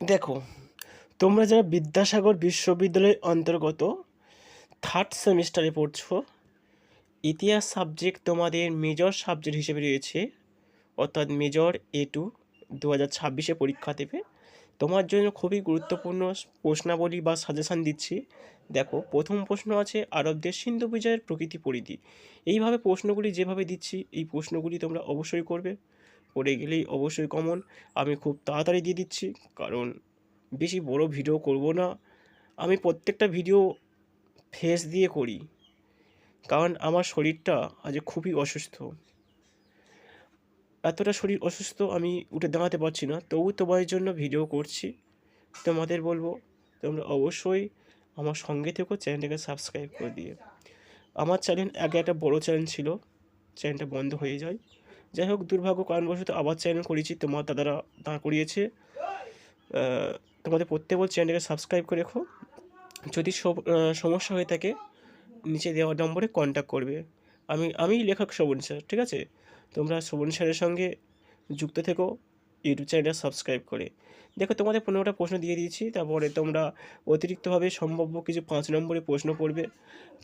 দেখো, তোমরা যারা বিদ্যাসাগর বিশ্ববিদ্যালয়ের অন্তর্গত থার্ড সেমিস্টারে পড়ছো, ইতিহাস সাবজেক্ট তোমাদের মেজর সাবজেক্ট হিসেবে রয়েছে, অর্থাৎ মেজর এ টু দু হাজার ছাব্বিশে পরীক্ষা দেবে। তোমার জন্য খুবই গুরুত্বপূর্ণ প্রশ্নাবলী বা সাজেশান দিচ্ছি। দেখো, প্রথম প্রশ্ন আছে, আরবদের সিন্ধু বিজয়ের প্রকৃতি পরিধি। এইভাবে প্রশ্নগুলি যেভাবে দিচ্ছি, এই প্রশ্নগুলি তোমরা অবশ্যই করবে। করে গেলেই অবশ্যই কমন। আমি খুব তাড়াতাড়ি দিয়ে দিচ্ছি, কারণ বেশি বড় ভিডিও করব না। আমি প্রত্যেকটা ভিডিও ফেস দিয়ে করি, কারণ আমার শরীরটা আজ খুবই অসুস্থ। এতটা শরীর অসুস্থ আমি উঠে দাঁড়াতে পারছি না, তবু তোমাদের জন্য ভিডিও করছি। তোমাদের বলব, তোমরা অবশ্যই আমার সঙ্গে থেকেও চ্যানেলটাকে সাবস্ক্রাইব করে দিয়ে আমার চ্যানেল আগে একটা বড় চ্যানেল ছিল চ্যানেলটা বন্ধ হয়ে যায়। যাই হোক দুর্ভাগ্য কারণবশত আবার চ্যানেল করেছি, তোমার দাদারা দাঁড় করিয়েছে। তোমাদের প্রত্যেক বল চ্যানেলকে সাবস্ক্রাইব করে রেখো। যদি সমস্যা হয়ে থাকে, নিচে দেওয়া নম্বরে কন্ট্যাক্ট করবে। আমি আমি লেখক শোভন স্যার ঠিক আছে? তোমরা শোভন স্যারের সঙ্গে যুক্ত থেকো। ইউটিউব চ্যানেলটা সাবস্ক্রাইব করে। দেখো, তোমাদের পনেরোটা প্রশ্ন দিয়ে দিয়েছি, তারপরে তোমরা অতিরিক্তভাবে সম্ভাব্য কিছু পাঁচ নম্বরে প্রশ্ন পড়বে।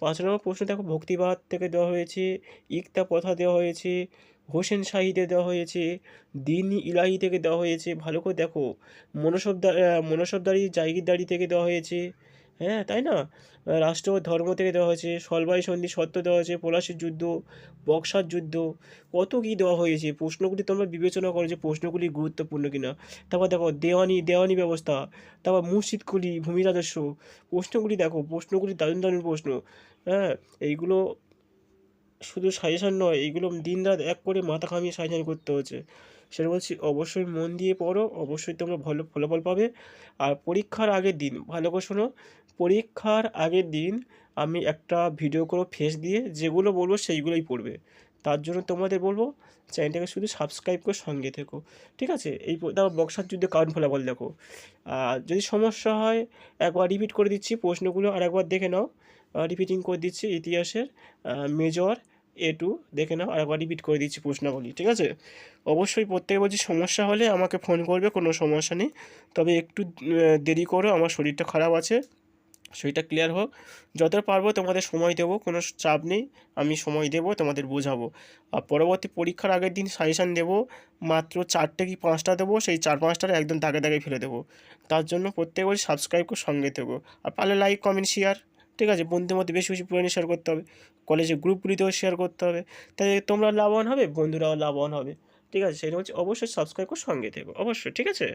পাঁচ নম্বর প্রশ্ন দেখো, ভক্তিবাদ থেকে দেওয়া হয়েছে, ইকতা প্রথা দেওয়া হয়েছে, হোসেন শাহিদে দেওয়া হয়েছে, দিন ইলাহি থেকে দেওয়া হয়েছে, ভালো করে দেখো মনসবদার মনসবদারি জায়গিরদারি থেকে দেওয়া হয়েছে হ্যাঁ তাই না? রাষ্ট্র, ধর্ম থেকে দেওয়া হয়েছে, সলবাই সন্ধি সত্য দেওয়া হয়েছে, পলাশির যুদ্ধ, বক্সার যুদ্ধ, কত কী দেওয়া হয়েছে? প্রশ্নগুলি তোমরা বিবেচনা করো যে প্রশ্নগুলি গুরুত্বপূর্ণ কিনা। তারপর দেখো, দেওয়ানি দেওয়ানি ব্যবস্থা, তারপর মসজিদগুলি ভূমি রাজস্ব প্রশ্নগুলি দেখো, প্রশ্নগুলি দারুণ দারুণ প্রশ্ন। হ্যাঁ এইগুলো শুধু সাজেশান নয় এইগুলো দিনরাত এক করে মাথা ঘামিয়ে সাজেশান করতে হচ্ছে। সেটা বলছি, অবশ্যই মন দিয়ে পড়ো, অবশ্যই তোমরা ভালো ফলাফল পাবে। আর পরীক্ষার আগের দিন, ভালো করে শোনো, পরীক্ষার আগের দিন আমি একটা ভিডিও করে ফেস দিয়ে, যেগুলো বলব সেইগুলোই পড়বে। তার জন্য তোমাদের বলব চ্যানেলটাকে শুধু সাবস্ক্রাইব করে সঙ্গে থেকো, ঠিক আছে? এই তারপর বক্সার যুদ্ধে কারণ ফলাফল দেখো। আর যদি সমস্যা হয়, একবার রিপিট করে দিচ্ছি প্রশ্নগুলো, আর একবার দেখে নাও রিপিটিং করে দিচ্ছি ইতিহাসের মেজর এ টু দেখে নাও আর একবার রিপিট করে দিচ্ছি প্রশ্নাবলী ঠিক আছে? অবশ্যই প্রত্যেকে বলছি সমস্যা হলে আমাকে ফোন করবে, কোনো সমস্যা নেই। তবে একটু দেরি করো আমার শরীরটা খারাপ আছে, শরীরটা ক্লিয়ার হোক। যতটা পারব তোমাদের সময় দেবো, কোনো চাপ নেই, আমি সময় দেবো, তোমাদের বোঝাবো। আর পরবর্তী পরীক্ষার আগের দিন সাজেশান দেবো, মাত্র চারটে কি পাঁচটা দেবো, সেই চার পাঁচটা একদম দাগে দাগে ফেলে দেবো। তার জন্য প্রত্যেক সাবস্ক্রাইব করে সঙ্গে দেবো আর পারলে লাইক কমেন্ট শেয়ার ঠিক আছে? বন্ধুদের মধ্যে বেশি বেশি পরিমাণে শেয়ার করতে হবে। কলেজের গ্রুপগুলিতেও শেয়ার করতে হবে। তাই তোমরা লাভবান হবে, বন্ধুরাও লাভবান হবে। ঠিক আছে? সেটা হচ্ছে অবশ্যই সাবস্ক্রাইব করে সঙ্গে থেকো। অবশ্যই, ঠিক আছে?